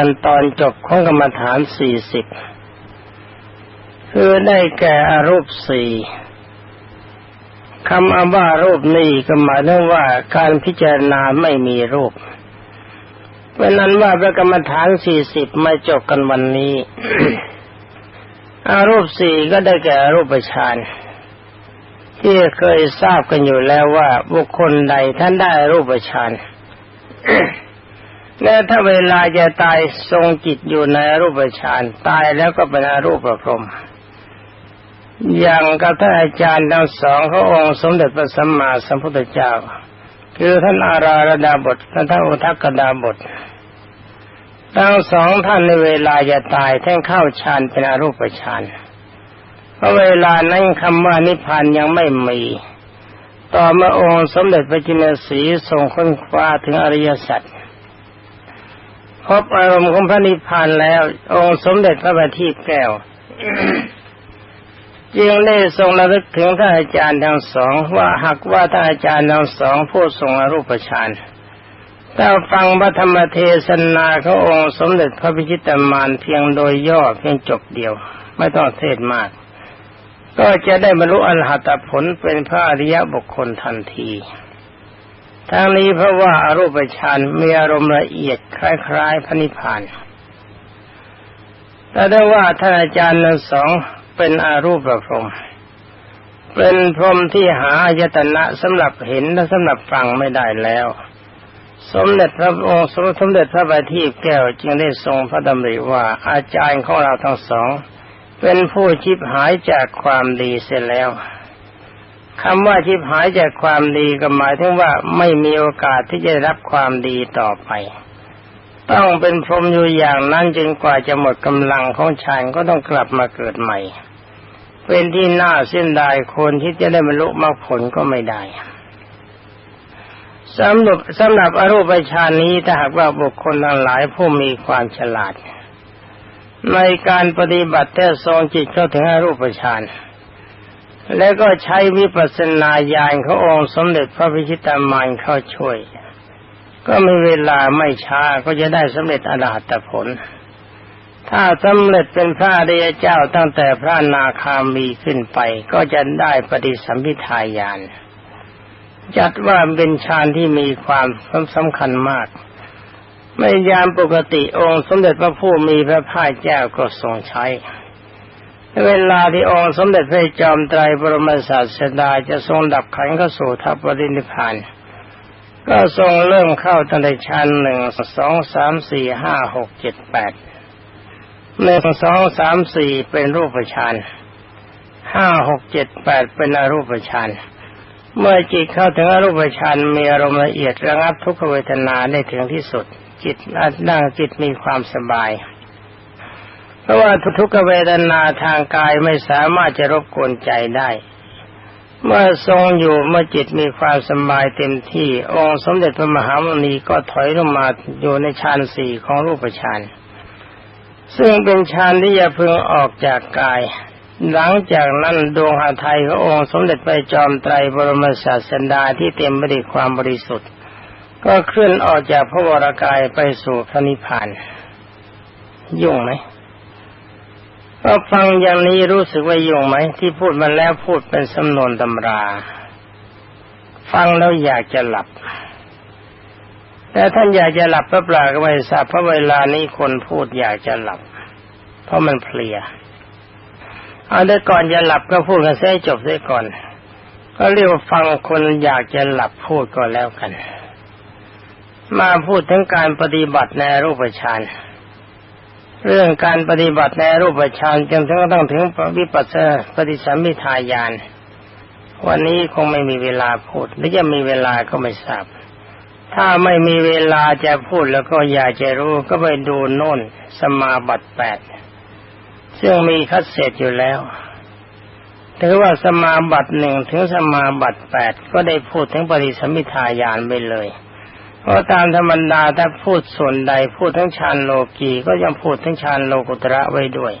กันตอนจบของกรรมฐานสี่สิบคือได้แก่อรูปสี่คำอาว่ารูปนี้ก็หมายถึงว่าการพิจารณาไม่มีรูปเพราะนั้นว่าพระกรรมฐานสี่สิบไม่จบกันวันนี้ อารูปสี่ก็ได้แก่อรูปฌานที่เคยทราบกันอยู่แล้วว่าบุคคลใดท่านได้รูปฌาน และถ้าเวลาจะตายทรงจิตอยู่ในรูปฌานตายแล้วก็เป็นอรูปกระพรมอย่างกับท่านอาจารย์ทั้งสองเขาองค์สมเด็จพระสัมมาสัมพุทธเจ้า คือท่านอาราระดาบทและท่านอุทักกดาบททั้งสองท่านในเวลาจะตายท่านเข้าฌานเป็นอรูปฌานเพราะเวลานั้นคำว่านิพพานยังไม่มี ต่อมาองค์สมเด็จพระจินสีทรงค้นคว้าถึงอริยสัจ พบอารมณ์ของพระนิพพานแล้ว องค์สมเด็จพระบัณฑิตแก้วจึงได้ทรงระลึกถึงท่านอาจารย์ทั้งสองว่าหากว่าท่านอาจารย์ทั้งสองผู้ทรงอรูปฌานถ้าฟังพระธรรมเทศนาขององค์สมเด็จพระพิชิตมานเพียงโดยย่อเพียงจบเดียว ไม่ต้องเทศมาก ก็จะได้บรรลุอรหัตผลเป็นพระอริยบุคคลทันที ทั้งนี้เพราะว่าอารูปฌานมีอารมณ์ละเอียดคล้ายๆพระนิพพาน แต่ได้ว่าท่านอาจารย์ทั้งสองเป็นอารูปพรมเป็นพรมที่หาอายตนะสำหรับเห็นและสำหรับฟังไม่ได้แล้ว สมเด็จพระองค์สมเด็จพระบัณฑิตแก้วจึงได้ทรงพระดำริว่าอาจารย์ของเราทั้งสอง เป็นผู้ชิบหายจากความดีเสียแล้ว คำว่าชิบหายจากความดีก็หมายถึงว่าไม่มีโอกาสที่จะรับความดีต่อไป ต้องเป็นพรหมอยู่อย่างนั้นจนกว่าจะหมดกำลังของชายก็ต้องกลับมาเกิดใหม่ เป็นที่น่าเส้นดายคนที่จะได้บรรลุมรรคผลก็ไม่ได้สำหรับสำหรับอรูปฌานนี้ถ้าหากว่าบุคคลทั้งหลายผู้มีความฉลาด ในการปฏิบัติแต่ทรงจิตเข้าถึงอรูปฌาน แล้วก็ใช้วิปัสสนาญาณขององค์สมเด็จพระพิชิตามานเข้าช่วย ก็มีเวลาไม่ช้าก็จะได้สำเร็จอรหัตผล ถ้าสำเร็จเป็นพระอริยเจ้าตั้งแต่พระนาคามีขึ้นไป ก็จะได้ปฏิสัมพิทายานจัดว่าเป็นฌานที่มีความสำคัญมากไม่ยามปกติองค์สมเด็จพระผู้มีพระภาคเจ้าก็ทรงใช้ เวลาที่องค์สมเด็จพระจอมไตรบรมศาสดาจะทรงดับขันเข้าสู่ทัพปรินิพาน ก็ทรงเริ่มเข้าตั้งแต่ชั้นหนึ่งสองสามสี่ห้าหกเจ็ดแปดหนึ่งสองสามสี่เป็นรูปฌานห้าหกเจ็ดแปดเป็นอรูปฌานเมื่อจิตเข้าถึงอรูปฌานมีอารมณ์ละเอียดระงับทุกขเวทนาได้ถึงที่สุด จิตนั่งจิตมีความสบาย ราะว่าทุกขเวทนาทางกายไม่สามารถจะรบกวนใจได้ เมื่อทรงอยู่เมื่อจิตมีความสบายเต็มที่ องค์สมเด็จพระมหามุนีก็ถอยลงมาอยู่ในฌานสี่ของรูปฌานซึ่งเป็นฌานที่จะพึงออกจากกาย หลังจากนั้นดวงหาไทยขององค์สมเด็จไปจอมไตรบรมศาสดาที่เต็มไปด้วยความบริสุทธิ์ ก็เคลื่อนออกจากพระวรากายไปสู่พระนิพพาน ยุ่งไหม ก็ฟังอย่างนี้รู้สึกว่ายุ่งไหมที่พูดมาแล้วพูดเป็นสำนวนตำรา ฟังแล้วอยากจะหลับ แต่ท่านอยากจะหลับก็ปลาก็ไม่ทราบเพราะเวลานี้คนพูดอยากจะหลับ เพราะมันเพลียเอาได้ก่อนจะหลับก็พูดกันเสียจบเสียก่อน ก็เรียกว่าฟังคนอยากจะหลับพูดก็แล้วกัน มาพูดถึงการปฏิบัติในรูปฌาน เรื่องการปฏิบัติในรูปฌานจนถึงต้องถึงวิปัสสนาปฏิสัมมิทายานวันนี้คงไม่มีเวลาพูดหรือจะมีเวลาก็ไม่ทราบ ถ้าไม่มีเวลาจะพูดแล้วก็อยากจะรู้ก็ไปดูโน่นสมาบัติแปดซึ่งมีคัดเสร็จอยู่แล้วถือว่าสมาบัติหนึ่งถึงสมาบัติแปดก็ได้พูดถึงปฏิสัมมิทายานไปเลย เพราะตามธรรมดาถ้าพูดส่วนใดพูดทั้งฌานโลกีก็ยังพูดทั้งฌานโลกุตระไว้ด้วย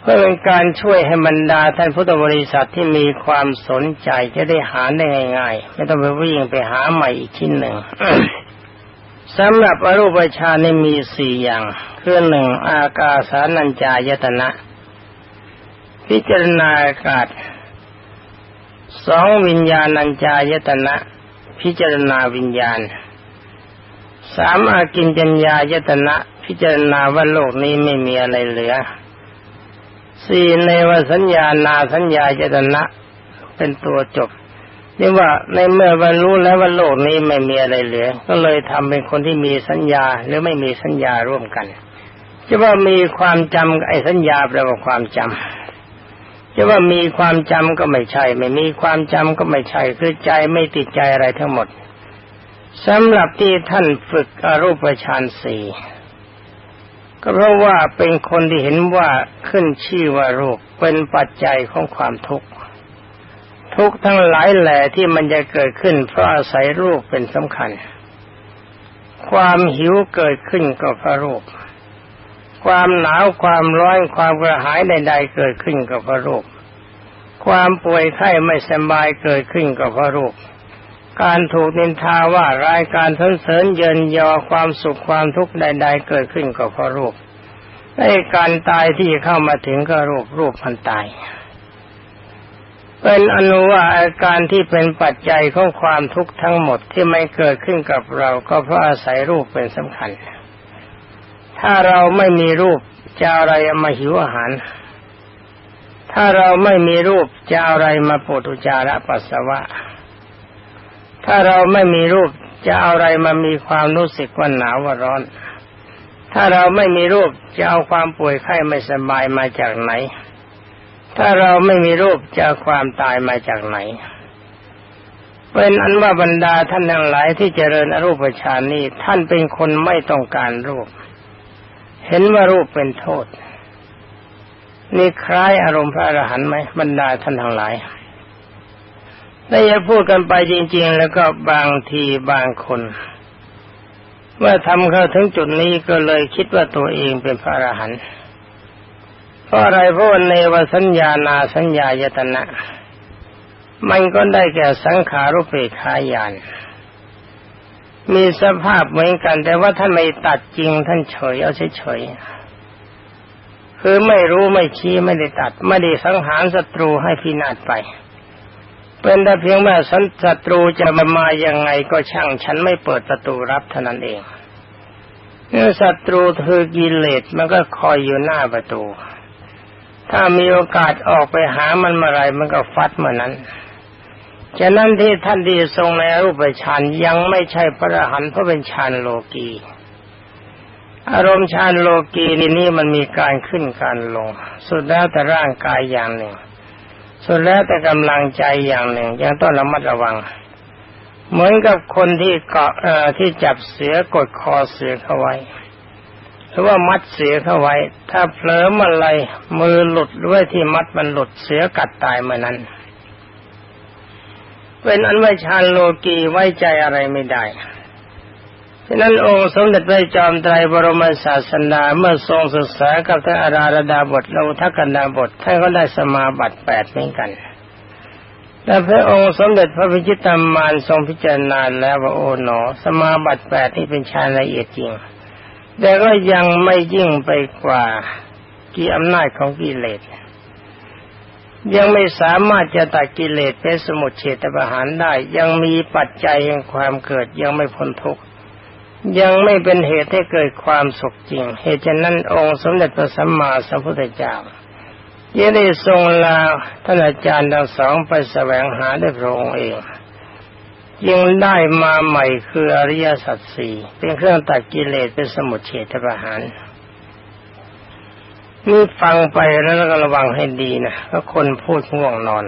เพื่อเป็นการช่วยให้บรรดาท่านพุทธบริษัทที่มีความสนใจจะได้หาได้ง่ายๆ ไม่ต้องไปวิ่งไปหาใหม่อีกชิ้นหนึ่งสำหรับอรูปฌานนี่มีสี่อย่างคือหนึ่งอากาสานัญจายตนะ พิจารณาอากาศสองวิญญาณัญจายตนะ พิจารณาวิญญาณ สามอากินจัญญายตนะ พิจารณาว่าโลกนี้ไม่มีอะไรเหลือสี่ในวสัญญานาสัญญายตนะ เป็นตัวจบเรียกว่าในเมื่อบรรลุแล้วว่าโลกนี้ไม่มีอะไรเหลือ ก็เลยทำเป็นคนที่มีสัญญาหรือไม่มีสัญญาร่วมกันจะว่ามีความจำไอ้สัญญาแปลว่าความจำจะว่ามีความจำก็ไม่ใช่ ไม่มีความจำก็ไม่ใช่คือใจไม่ติดใจอะไรทั้งหมด สำหรับที่ท่านฝึกอรูปฌานสี่ก็เพราะว่าเป็นคนที่เห็นว่าขึ้นชื่อว่ารูปเป็นปัจจัยของความทุกข์ ทุกทั้งหลายแหล่ที่มันจะเกิดขึ้นเพราะอาศัยรูปเป็นสำคัญ ความหิวเกิดขึ้นก็เพราะรูป ความหนาวความร้อนความกระหายใด ๆ เกิดขึ้นก็เพราะรูป ความป่วยไข้ไม่สบายเกิดขึ้นก็เพราะรูป การถูกนินทาว่ารายการทนเสริญเยินยอความสุขความทุกข์ใด ๆ เกิดขึ้นก็เพราะรูปไอ้การตายที่เข้ามาถึงก็รูปรูปมันตาย เป็นอนุว่าอาการที่เป็นปัจจัยของความทุกข์ทั้งหมดที่ไม่เกิดขึ้นกับเราก็เพราะอาศัยรูปเป็นสำคัญ ถ้าเราไม่มีรูปจะอะไรมาหิวอาหาร ถ้าเราไม่มีรูปจะอะไรมาปวดอุจาระปัสสาวะ ถ้าเราไม่มีรูปจะเอาอะไรมามีความรู้สึกว่าหนาวว่าร้อน ถ้าเราไม่มีรูปจะเอาความป่วยไข้ไม่สบายมาจากไหน ถ้าเราไม่มีรูปจะความตายมาจากไหน เป็นอันว่าบรรดาท่านทั้งหลายที่เจริญอรูปฌานนี้ท่านเป็นคนไม่ต้องการรูป เห็นว่ารูปเป็นโทษ นี่คล้ายอารมณ์พระอรหันต์ไหมบรรดาท่านทั้งหลาย แต่อย่าพูดกันไปจริง ๆ แล้วก็บางทีบางคนเมื่อทำเข้าถึงจุดนี้ก็เลยคิดว่าตัวเองเป็นพระอรหันต์เพราะอะไรเพราะในวสัญญานาสัญญายตนะ มันก็ได้แก่สังขารุปเปขายาน มีสภาพเหมือนกัน แต่ว่าท่านไม่ตัดจริงท่านเฉยเอาเฉยคือไม่รู้ไม่ชี้ไม่ได้ตัด ไม่ได้สังหารศัตรูให้พินาศไป เป็นแต่เพียงว่าศัตรูจะมามายังไงก็ช่าง ฉันไม่เปิดประตูรับเท่านั้นเองเมื่อศัตรูคือกิเลสมันก็คอยอยู่หน้าประตู ถ้ามีโอกาสออกไปหามันเมื่อไรมันก็ฟัดเมื่อนั้นฉะนั้นที่ท่านที่ทรงในรูปฌานยังไม่ใช่พระหันเพราะเป็นฌานโลกีอารมณ์ฌานโลกีนี่นี่มันมีการขึ้นการลง สุดแล้วแต่ร่างกายอย่างหนึ่ง สุดแล้วแต่กำลังใจอย่างหนึ่งยังต้องระมัดระวัง เหมือนกับคนที่เกาะที่จับเสือกดคอเสือเข้าไว้ หรือว่ามัดเสียเข้าไว้ ถ้าเผลอมาอะไรมือหลุดด้วยที่มัดมันหลุดเสียกัดตายเมื่อนั้น เป็นอันว่าชานโลกีไว้ใจอะไรไม่ได้ ฉะนั้นองค์สมเด็จพระจอมไตรบรมศาสนาเมื่อทรงศึกษากับท่านอาราธดาบทเราทักกันดาบทท่านก็ได้สมาบัติแปดเหมือนกันแต่พระองค์สมเด็จพระพิจิตรมานทรงพิจารณาแล้วว่าโอ๋หนอ สมาบัติแปดนี่เป็นฌานละเอียดจริง แต่ก็ยังไม่ยิ่งไปกว่ากี่อำนาจของกิเลสยังไม่สามารถจะตัดกิเลสเป็นสมุทเฉตประหารได้ ยังมีปัจจัยแห่งความเกิดยังไม่พ้นทุกข์ ยังไม่เป็นเหตุให้เกิดความสุขจริง เหตุฉะนั้นองค์สมเด็จพระสัมมาสัมพุทธเจ้ายังได้ทรงลาท่านอาจารย์ทั้งสองไปแสวงหาด้วยพระองค์เองยังได้มาใหม่คืออริยสัจสี่เป็นเครื่องตัดกิเลสเป็นสมุทเฉทประหารนี่ฟังไปแล้วก็ระวังให้ดีนะเพราะคนพูดง่วงนอน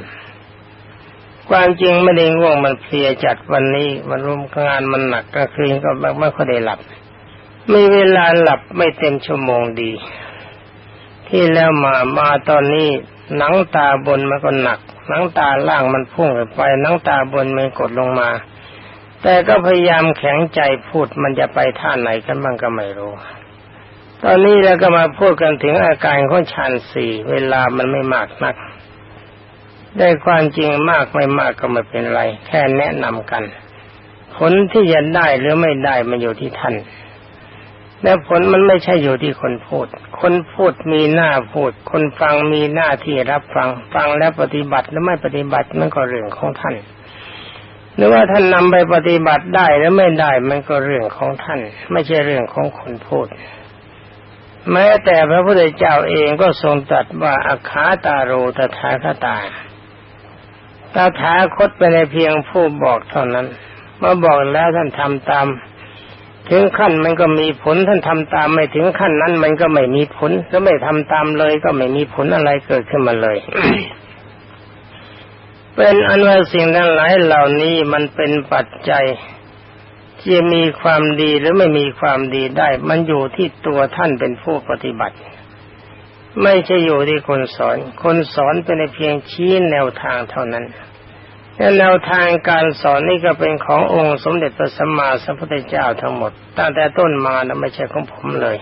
ความจริงไม่ได้ง่วงมันเพลียจัดวันนี้มันรุมงานมันหนักก็คืนก็ไม่ค่อยได้หลับมีเวลาหลับไม่เต็มชั่วโมงดี ที่แล้วมามาตอนนี้หนังตาบนมันก็หนัก หนังตาล่างมันพุ่งไปหนังตาบนมันกดลงมา แต่ก็พยายามแข็งใจพูดมันจะไปท่าไหนกันบ้างก็ไม่รู้ ตอนนี้เราก็มาพูดกันถึงอาการของฌานสี่เวลามันไม่มากนัก ได้ความจริงมากไม่มากก็ไม่เป็นไร แค่แนะนำกัน ผลที่จะได้หรือไม่ได้มันอยู่ที่ท่านและผลมันไม่ใช่อยู่ที่คนพูด คนพูดมีหน้าพูด คนฟังมีหน้าที่รับฟัง ฟังแล้วปฏิบัติหรือไม่ปฏิบัติมันก็เรื่องของท่าน หรือว่าท่านนำไปปฏิบัติได้หรือไม่ได้มันก็เรื่องของท่าน ไม่ใช่เรื่องของคนพูด แม้แต่พระพุทธเจ้าเองก็ทรงตรัสว่าอาคาตาโรตถาคตา ตาถาคตเป็นเพียงผู้บอกเท่านั้น เมื่อบอกแล้วท่านทำตาม ถึงขั้นมันก็มีผลท่านทำตามไม่ถึงขั้นนั้น มันก็ไม่มีผลถ้าไม่ทำตามเลย ก็ไม่มีผลอะไรเกิดขึ้นมาเลย เป็นอันว่าสิ่งทั้งหลายเหล่านี้มันเป็นปัจจัยที่มีความดีหรือไม่มีความดีได้ มันอยู่ที่ตัวท่านเป็นผู้ปฏิบัติ ไม่ใช่อยู่ที่คนสอน คนสอนเป็นเพียงชี้แนวทางเท่านั้นแนวทางการสอนนี่ก็เป็นขององค์สมเด็จพระสัมมาสัมพุทธเจ้าทั้งหมด ตั้งแต่ต้นมานะไม่ใช่ของผมเลย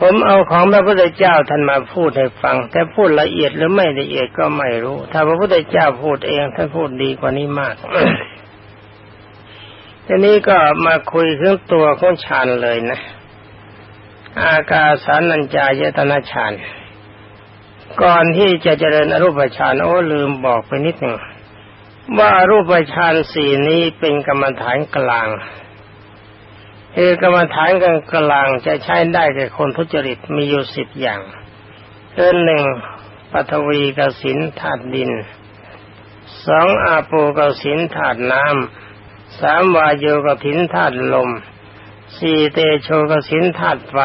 ผมเอาของพระพุทธเจ้าท่านมาพูดให้ฟัง แต่พูดละเอียดหรือไม่ละเอียดก็ไม่รู้ ถ้าพระพุทธเจ้าพูดเองท่านพูดดีกว่านี้มากทีนี้ก็มาคุยเรื่องตัวของฌานเลยนะ อากาสานัญจายตนะฌานก่อนที่จะเจริญอรูปฌานโอ้ลืมบอกไปนิดหนึ่งว่ารูปฌานสี่นี้เป็นกรรมฐานกลางคือกรรมฐานกันกลางจะใช้ได้แก่คนทุจริตมีอยู่สิบอย่างเออหนึ่งปัทวีกสินธาตุดินสองอาปูกสินธาตุน้ำสามวายโยกสินธาตุลม สี่เตโชกสินธาตุไฟ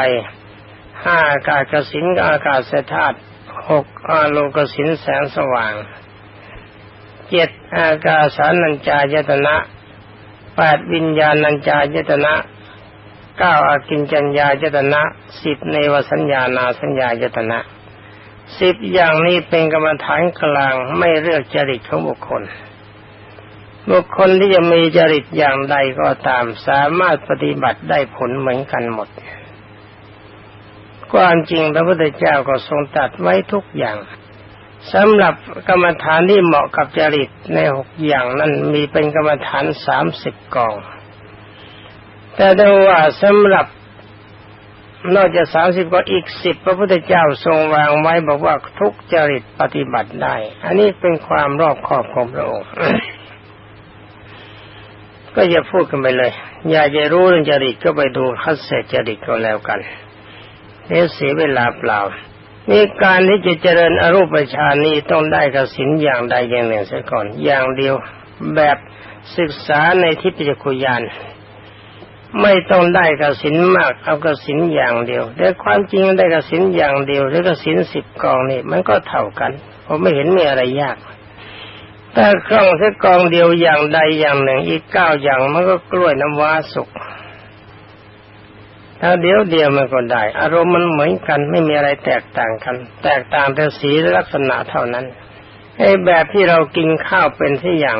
ห้าอากาศกสินอากาศธาตุหกอาโลกสินแสงสว่างเจ็ดอากาสานัญจายตนะแปดวิญญาณัญจายตนะเก้าอากินจัญญายตนะสิบในวสัญญานาสัญญายตนะสิบอย่างนี้เป็นกรรมฐานกลางไม่เลือกจริตของบุคคล บุคคลที่จะมีจริตอย่างใดก็ตามสามารถปฏิบัติได้ผลเหมือนกันหมด ความจริงพระพุทธเจ้าก็ทรงตัดไว้ทุกอย่างสำหรับกรรมฐานที่เหมาะกับจริตในหกอย่างนั้นมีเป็นกรรมฐานสามสิบกอง แต่ดูว่าสำหรับนอกจากสามสิบก็อีกสิบพระพุทธเจ้าทรงวางไว้บอกว่าทุกจริตปฏิบัติได้ อันนี้เป็นความรอบคอบของพระองค์ ก็อย่าพูดกันไปเลย อยากจะรู้เรื่องจริตก็ไปดูคัสเซจริตก็แล้วกันเดี๋ยเสียเวลาเปล่านี่การที่จะเจริญอรูปฌานนี้ต้องได้กสินอย่างใดอย่างหนึ่งเสียก่อน อย่างเดียวแบบศึกษาในทิพยคุยานไม่ต้องได้กสินมากเอากสินอย่างเดียวแต่ความจริงได้กสินอย่างเดียวหรือกสินสิบกองนี่มันก็เท่ากันผมไม่เห็นมีอะไรยาก แต่กล้องแค่กองเดียวอย่างใดอย่างหนึ่ง อีกเก้าอย่างมันก็กล้วยน้ำว้าสุกถ้าเดียวเดียวมันก็ได้ อารมณ์มันเหมือนกันไม่มีอะไรแตกต่างกัน แตกต่างแต่สีลักษณะเท่านั้นไอ้แบบที่เรากินข้าวเป็นที่อย่าง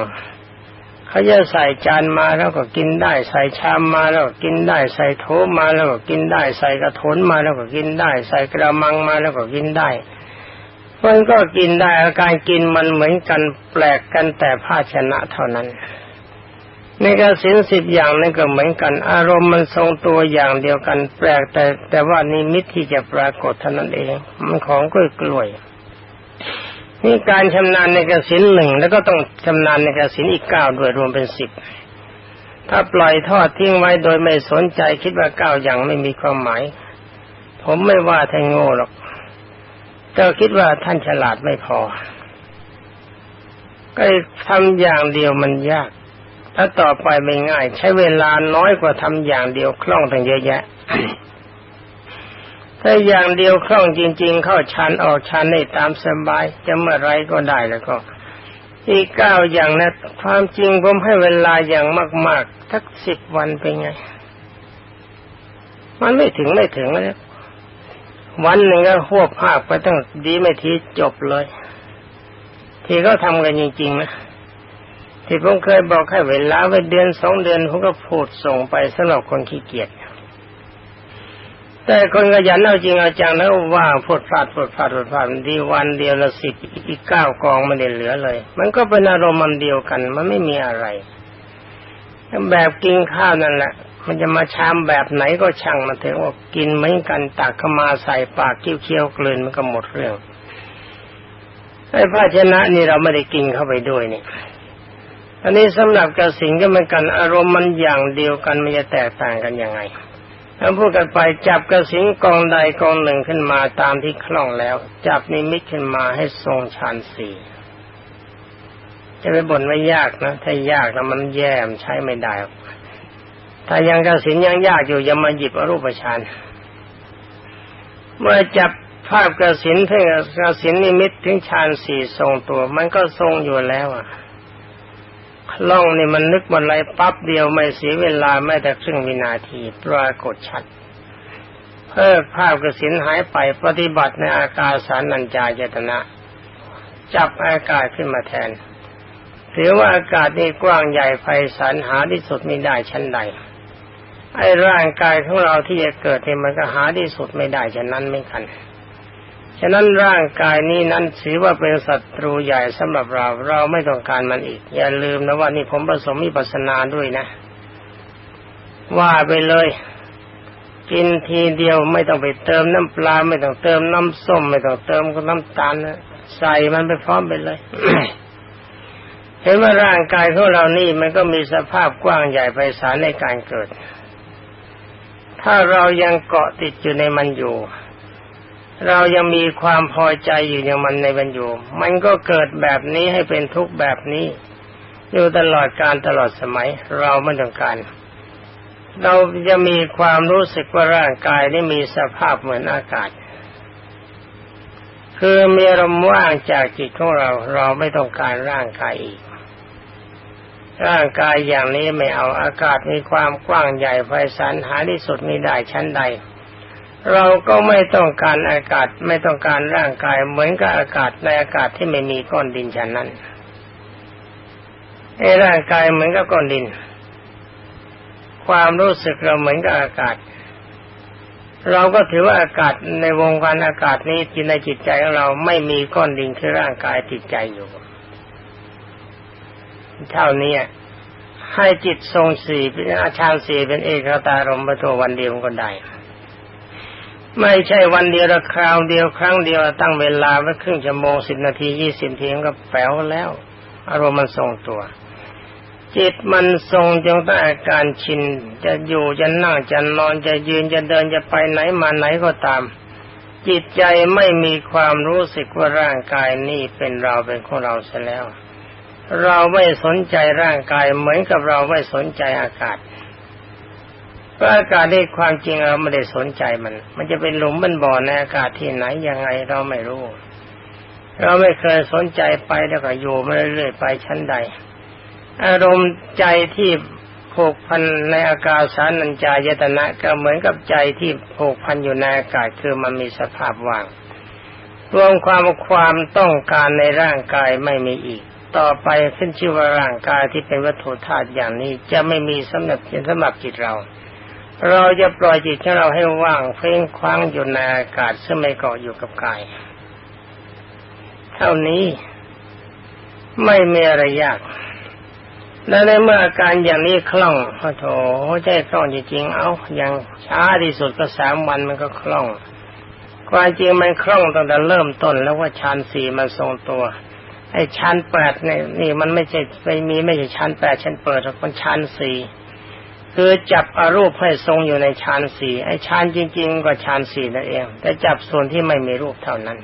เขาจะใส่จานมาแล้วก็กินได้ ใส่ชามมาแล้วก็กินได้ ใส่โถมาแล้วก็กินได้ ใส่กระถนมาแล้วก็กินได้ ใส่กระมังมาแล้วก็กินได้ มันก็กินได้อาการกินมันเหมือนกันแปลกกันแต่ภาชนะเท่านั้นในกสินสิบอย่างนั้นก็เหมือนกัน อารมณ์มันทรงตัวอย่างเดียวกัน แปลกแต่แต่ว่านิมิตที่จะปรากฏเท่านั้นเอง มันของกล้วยกล้วยนี่การชำนาญในกสินหนึ่งแล้วก็ต้องชำนาญในกสินอีกเก้าด้วยรวมเป็นสิบถ้าปล่อยทอดทิ้งไว้โดยไม่สนใจคิดว่าเก้าอย่างไม่มีความหมาย ผมไม่ว่าท่านโง่หรอก แต่คิดว่าท่านฉลาดไม่พอ ก็ทำอย่างเดียวมันยาก ถ้าต่อไปไม่ง่าย ใช้เวลาน้อยกว่าทำอย่างเดียวคล่องตั้งเยอะแยะถ้าอย่างเดียวคล่องจริง ๆ เข้าชันออกชันได้ตามสบาย จะเมื่อไรก็ได้แล้วก็อีกเก้าอย่างนะความจริงผมให้เวลาอย่างมาก ๆ ทักสิบวันเป็นไง มันไม่ถึงไม่ถึงเลย วันหนึ่งก็หวบภาคไปตั้งดีไม่ทีจบเลย ที่เขาทำกันจริงๆนะที่ผมเคยบอกให้เวลาไว้เดือนสองเดือนผมก็พูดส่งไปสำหรับคนขี้เกียจแต่คนขยันเอาจริงเอาจังแล้วว่างพูดพลาดพูดพลาดพูดพลาดดีวันเดียวละสิบอีกเก้ากองไม่ได้เหลือเลย มันก็เป็นอารมณ์มันเดียวกัน มันไม่มีอะไร แบบกินข้าวนั่นแหละ มันจะมาชามแบบไหนก็ช่างมันเถอะว่ากินเหมือนกันตักเข้ามาใส่ปากเคี้ยวๆกลืนมันก็หมดเรื่องไอ้ภาชนะนี่เราไม่ได้กินเข้าไปด้วยนี่อันนี้สำหรับกระสิงก็เหมือนกันอารมณ์มันอย่างเดียวกันมันจะแตกต่างกันยังไงถ้าพูดกันไปจับกระสิงกองใดกองหนึ่งขึ้นมาตามที่คล่องแล้ว จับนิมิตขึ้นมาให้ทรงฌานสี่จะไปบ่นไม่ยากนะ ถ้ายากแล้วมันแย่มใช้ไม่ได้ ถ้ายังกระสินยังยากอยู่อย่ามาหยิบอรูปฌานเมื่อจับภาพกระสินเพ่งกระสินนิมิตถึงฌานสี่ทรงตัว มันก็ทรงอยู่แล้วอะคล่องนี่มันนึกมันไรปั๊บเดียวไม่เสียเวลาแม้แต่ครึ่งวินาที ปรากฏชัด เพิกภาพกระสินหายไปปฏิบัติในอากาศสารนัญจายตนะ จับอากาศขึ้นมาแทนถือว่าอากาศนี่กว้างใหญ่ไพศาลหาที่สุดไม่ได้ชั้นใด ไอ้ร่างกายของเราที่จะเกิดเนี่ยมันก็หาที่สุดไม่ได้ฉะนั้นไม่กันฉะนั้นร่างกายนี้นั้นถือว่าเป็นศัตรูใหญ่สำหรับเรา เราไม่ต้องการมันอีก อย่าลืมนะว่านี่ผมผสมมีปัสนาด้วยนะ ว่าไปเลย กินทีเดียวไม่ต้องไปเติมน้ำปลาไม่ต้องเติมน้ำส้ม ไม่ต้องเติมน้ำตาลนะใส่มันไปพร้อมไปเลยเห็นว่าร่างกายของเรานี่มันก็มีสภาพกว้างใหญ่ไพศาลในการเกิด ถ้าเรายังเกาะติดอยู่ในมันอยู่ เรายังมีความพอใจอยู่ในมันในมันอยู่ มันก็เกิดแบบนี้ให้เป็นทุกข์แบบนี้ อยู่ตลอดการตลอดสมัย เราไม่ต้องการ เราจะมีความรู้สึกว่าร่างกายนี่มีสภาพเหมือนอากาศ คือมีลมว่างจากจิตของเรา เราไม่ต้องการร่างกายอีก ร่างกายอย่างนี้ไม่เอาอากาศมีความกว้างใหญ่ไพศาลหาที่สุดม่ได้ชั้นใด เราก็ไม่ต้องการอากาศไม่ต้องการร่างกายเหมือนกับอากาศในอากาศที่ไม่มีก้อนดินฉันนั้นไอ้ร่างกายเหมือนกับก้อนดิน ความรู้สึกเราเหมือนกับอากาศ เราก็ถือว่าอากาศในวงการอากาศนี้จิตในจิตใจของเราไม่มีก้อนดินคือร่างกายติดใจอยู่ เท่านี้ให้จิตทรงสี่เป็นอาชานสี่เป็นเอกตารมประตัววันเดียวก็ได้ ไม่ใช่วันเดียวละคราวเดียวครั้งเดียวตั้งเวลาไว้ครึ่งชั่วโมงสิบนาทียี่สิบนาทีก็แป๋วแล้ว อารมณ์มันทรงตัว จิตมันทรงจงตั้งอาการชิน จะอยู่จะนั่งจะนอนจะยืนจะเดินจะไปไหนมาไหนก็ตาม จิตใจไม่มีความรู้สึกว่าร่างกายนี่เป็นเราเป็นของเราเสียแล้ว เราไม่สนใจร่างกายเหมือนกับเราไม่สนใจอากาศเพราะอากาศในความจริงเราไม่ได้สนใจมัน มันจะเป็นหลุมเป็นบ่อในอากาศที่ไหนยังไงเราไม่รู้ เราไม่เคยสนใจไปแล้วก็อยู่มาเรื่อยๆไปชั้นใด อารมณ์ใจที่ผูกพันในอากาศสานัญจายตนะก็เหมือนกับใจที่ผูกพันอยู่ในอากาศคือมันมีสภาพว่าง รวมความความต้องการในร่างกายไม่มีอีก ต่อไปขึ้นชื่อว่าร่างกายที่เป็นวัตถุธาตุอย่างนี้จะไม่มีสำหรับสำหรับจิตเรา เราจะปล่อยจิตของเราให้ว่างเฟ้งคว้างอยู่ในอากาศซึ่งไม่เกาะอยู่กับกาย เท่านี้ไม่มีอะไรยาก และในเมื่ออาการอย่างนี้คล่องโอ้โถใจคล่องจริงๆ เอาอย่างช้าที่สุดก็สามวันมันก็คล่อง ความจริงมันคล่องตั้งแต่เริ่มต้นแล้วว่าฌานสี่มันทรงตัว ไอ้ชั้นแปดเนี่ยนี่มันไม่ใช่ไม่มีไม่ใช่ชั้นแปดชั้นเปิดมันชั้นสี่คือจับอรูปให้ทรงอยู่ในชั้นสี่ไอ้ชั้นจริง ๆ ก็ชั้นสี่นั่นเอง แต่จับส่วนที่ไม่มีรูปเท่านั้น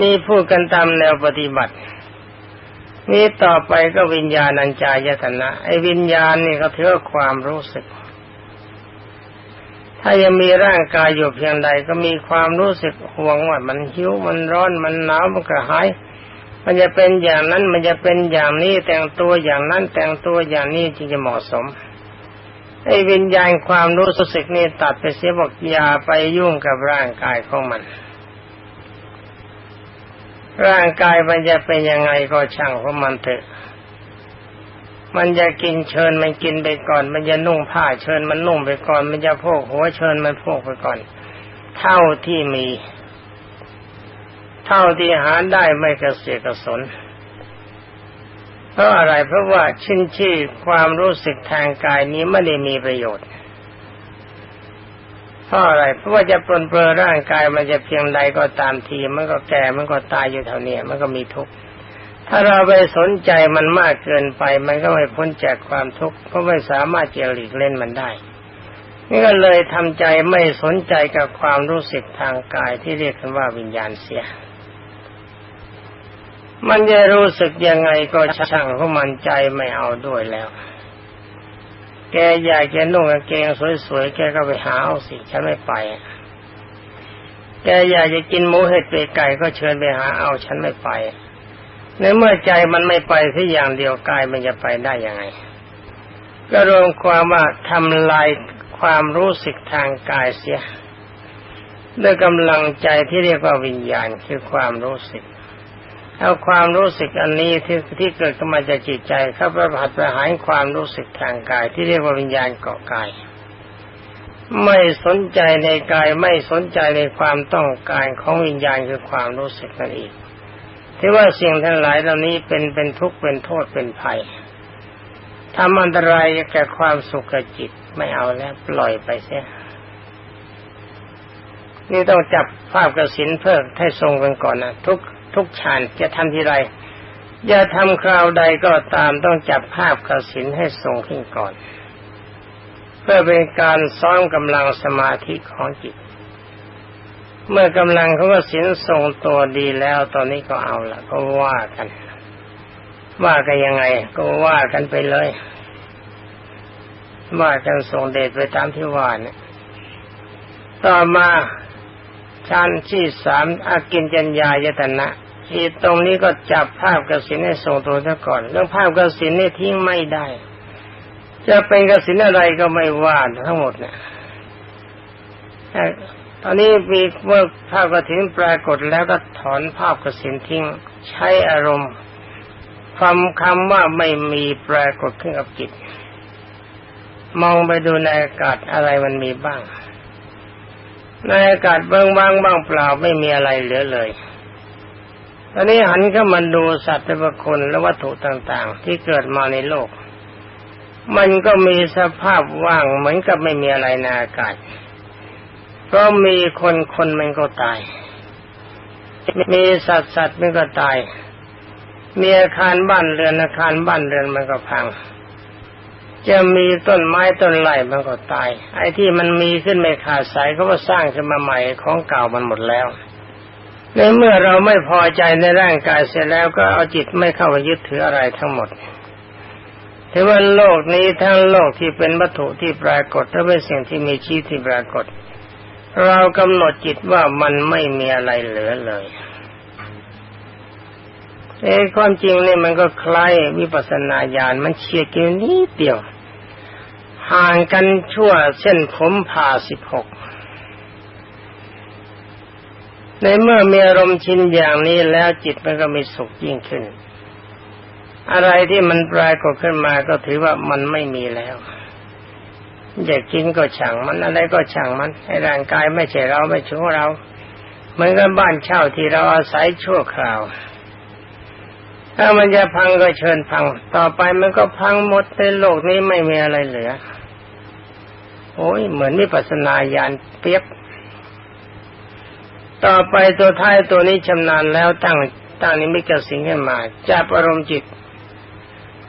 นี่พูดกันตามแนวปฏิบัติ นี่ต่อไปก็วิญญาณัญจายตนะไอ้วิญญาณนี่ก็ถือความรู้สึก ถ้ายังมีร่างกายอยู่เพียงใดก็มีความรู้สึกห่วงว่ามันหิวมันร้อนมันหนาวมันกระหายมันจะเป็นอย่างนั้นมันจะเป็นอย่างนี้แต่งตัวอย่างนั้นแต่งตัวอย่างนี้จึงจะเหมาะสมไอ้วิญญาณความรู้สึกนี่ตัดไปเสียบอกอย่าไปยุ่งกับร่างกายของมัน ร่างกายมันจะเป็นยังไงก็ช่างของมันเถอะ มันจะกินเชิญมันกินไปก่อน มันจะนุ่งผ้าเชิญมันนุ่งไปก่อน มันจะพกหัวเชิญมันพกไปก่อน เท่าที่มี เท่าที่หาได้ไม่กระเสียกระสนเพราะอะไรเพราะว่าชินชี่ความรู้สึกทางกายนี้ไม่ได้มีประโยชน์เพราะอะไรเพราะว่าจะปลนเปลือร่างกายมันจะเพียงใดก็ตามที มันก็แก่มันก็ตายอยู่เท่านี้มันก็มีทุกข์ ถ้าเราไปสนใจมันมากเกินไป มันก็ไม่พ้นจากความทุกข์เพราะไม่สามารถจะหลีกเล่นมันได้ นี่ก็เลยทำใจไม่สนใจกับความรู้สึกทางกายที่เรียกกันว่าวิญญาณเสีย มันจะรู้สึกยังไงก็ช่างเพราะมันใจไม่เอาด้วยแล้ว แกอยากจะนุ่งกางเกงสวยๆแกก็ไปหาเอาสิฉันไม่ไปแกอยากจะกินหมูเห็ดเป็ดไก่ก็เชิญไปหาเอาฉันไม่ไป ในเมื่อใจมันไม่ไปที่อย่างเดียวกายมันจะไปได้ยังไง ก็รวมความว่าทำลายความรู้สึกทางกายเสีย ด้วยกำลังใจที่เรียกว่าวิญญาณคือความรู้สึกเอาความรู้สึกอันนี้ที่ที่เกิดขึ้นมาจากจิตใจเข้าไปผัดประหารความรู้สึกทางกาย ที่เรียกว่าวิญญาณเกาะกาย ไม่สนใจในกายไม่สนใจในความต้องการของวิญญาณคือความรู้สึกนั่นเอง ที่ว่าสิ่งทั้งหลายเหล่านี้เป็นเป็นทุกข์เป็นโทษเป็นภัยทำอันตรายแก่ความสุขจิตไม่เอาแล้วปล่อยไปเสียนี่ต้องจับภาพกระสินเพิ่มให้ทรงกันก่อนนะทุกทุกฌานจะทำทีไรอย่าทำคราวใดก็ตามต้องจับภาพกระสินให้ทรงขึ้นก่อน เพื่อเป็นการซ้อมกำลังสมาธิของจิต เมื่อกำลังเขาก็สินทรงตัวดีแล้ว ตอนนี้ก็เอาละก็ว่ากัน ว่ากันยังไง ก็ว่ากันไปเลย ว่ากันส่งเดชไปตามที่ว่าเนี่ย ต่อมาชั้นที่สามอากินจัญญายตนะที่ตรงนี้ก็จับภาพกสินให้ทรงตัวซะก่อน เรื่องภาพกสินนี่ทิ้งไม่ได้ จะเป็นกสินอะไรก็ไม่ว่าทั้งหมดเนี่ย อันนี้มีเมื่อภาพกระถินปรากฏแล้วก็ถอนภาพกระสินทิ้ง ใช้อารมณ์ความคำว่าไม่มีปรากฏขึ้นกับจิต มองไปดูในอากาศอะไรมันมีบ้าง ในอากาศเบื้องบ้างบ้างเปล่าไม่มีอะไรเหลือเลยตอนนี้หันเข้ามาดูสัตว์และบุคคลและวัตถุต่างๆ ที่เกิดมาในโลก มันก็มีสภาพว่างเหมือนกับไม่มีอะไรในอากาศ เพราะมีคนคนมันก็ตาย มีสัตว์สัตว์มันก็ตาย มีอาคารบ้านเรือนอาคารบ้านเรือนมันก็พัง จะมีต้นไม้ต้นไม้มันก็ตาย ไอ้ที่มันมีขึ้นไม่ขาดสายเขาก็สร้างขึ้นมาใหม่ของเก่ามันหมดแล้วในเมื่อเราไม่พอใจในร่างกายเสร็จแล้วก็เอาจิตไม่เข้าไปยึดถืออะไรทั้งหมดถือว่าโลกนี้ทั้งโลกที่เป็นวัตถุที่ปรากฏและเป็นสิ่งที่มีชีวิตที่ปรากฏ เรากำหนดจิตว่ามันไม่มีอะไรเหลือเลยเอ้ความจริงเนี่ยมันก็คล้ายวิปัสสนาญาณมันเชียร์กันนิดเดียว ห่างกันชั่วเส้นผมผ่าสิบหกในเมื่อมีอารมณ์ชินอย่างนี้แล้วจิตมันก็มีสุขยิ่งขึ้น อะไรที่มันปรากฏขึ้นมาก็ถือว่ามันไม่มีแล้ว อยากกินก็ช่างมันอะไรก็ช่างมันให้ร่างกายไม่ใช่เราไม่ใช่ของเราเหมือนกับบ้านเช่าที่เราอาศัยชั่วคราว ถ้ามันจะพังก็เชิญพัง ต่อไปมันก็พังหมดในโลกนี้ไม่มีอะไรเหลือ โอ้ยเหมือนมีปัสนาญาณเปียบ ต่อไปตัวท้ายตัวนี้ชำนาญแล้วตั้งตั้งนี้ไม่กระสิงขึ้นมาจับอารมณ์จิต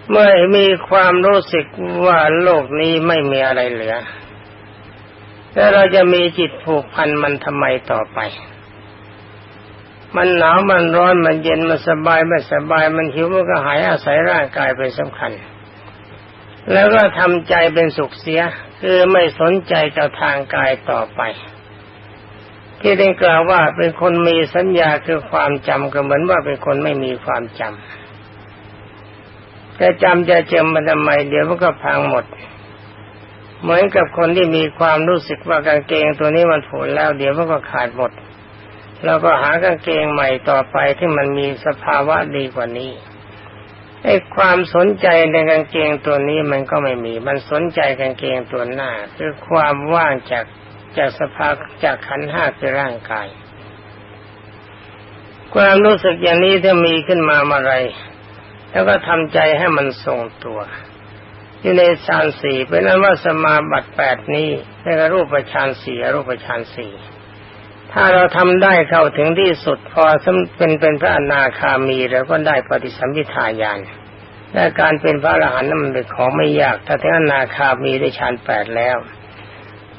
เมื่อมีความรู้สึกว่าโลกนี้ไม่มีอะไรเหลือ แล้วเราจะมีจิตผูกพันมันทำไมต่อไป มันหนาวมันร้อนมันเย็นมันสบายไม่สบายมันหิวมันก็หายอาศัยร่างกายเป็นสำคัญ แล้วก็ทำใจเป็นสุขเสีย คือไม่สนใจกับทางกายต่อไป ที่ได้กล่าวว่าเป็นคนมีสัญญาคือความจำก็เหมือนว่าเป็นคนไม่มีความจำ จะจำจะเจมมันทำไมเดี๋ยวมันก็พังหมด เหมือนกับคนที่มีความรู้สึกว่ากางเกงตัวนี้มันผุแล้ว เดี๋ยวมันก็ขาดหมด แล้วก็หากางเกงใหม่ต่อไปที่มันมีสภาวะดีกว่านี้ไอ้ความสนใจในกางเกงตัวนี้มันก็ไม่มี มันสนใจกางเกงตัวหน้า คือความว่างจากจากสภาจากขันห้าคือร่างกาย ความรู้สึกอย่างนี้ถ้ามีขึ้นมาเมื่อไร แล้วก็ทำใจให้มันทรงตัวอยู่ในฌานสี่เป็นนั้นว่าสมาบัติแปดนี้เรียกว่ารูปฌานสี่รูปฌานสี่ถ้าเราทำได้เข้าถึงที่สุดพอเป็นเป็นพระอนาคามีเราก็ได้ปฏิสัมพิทาญาณและการเป็นพระอรหันต์นั้นมันเป็นของไม่ยาก ถ้าถึงอนาคามีได้ฌานแปดแล้ว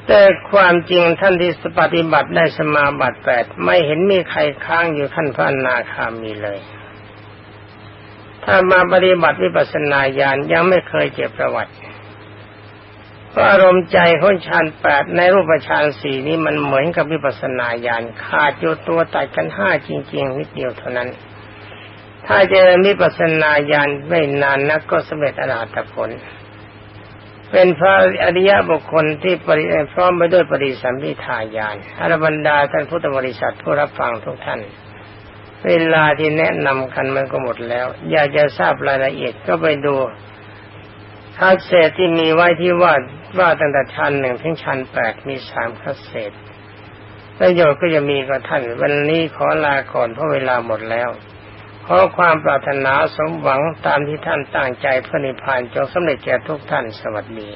แต่ความจริงท่านที่ปฏิบัติได้สมาบัติแปดไม่เห็นมีใครค้างอยู่ท่านพระอนาคามีเลย ถ้ามาปฏิบัติวิปัสสนาญาณยังไม่เคยเจ็บประวัติเพราะอารมณ์ใจของฌานแปดในรูปฌานสี่นี้มันเหมือนกับวิปัสสนาญาณขาดอยู่ตัวตัดกันห้าจริงๆนิดเดียวเท่านั้น ถ้าเจริญวิปัสสนาญาณไม่นานนักก็สำเร็จอรหัตผล เป็นพระอริยบุคคลที่ปริพร้อมไปด้วยปริสัมพิทาญาณอรบรรดาท่านพุทธบริษัทผู้รับฟังทุกท่าน เวลาที่แนะนำกันมันก็หมดแล้ว อยากจะทราบรายละเอียดก็ไปดูคัสเศษที่มีไว้ที่ว่าว่าตั้งแต่ชั้นหนึ่งถึงชั้นแปดมีสามคัสเศษประโยชน์ก็จะมีกับท่าน วันนี้ขอลาก่อนเพราะเวลาหมดแล้วขอความปรารถนาสมหวังตามที่ท่านตั้งใจเพื่อนิพพานจงสำเร็จแก่ทุกท่านสวัสดี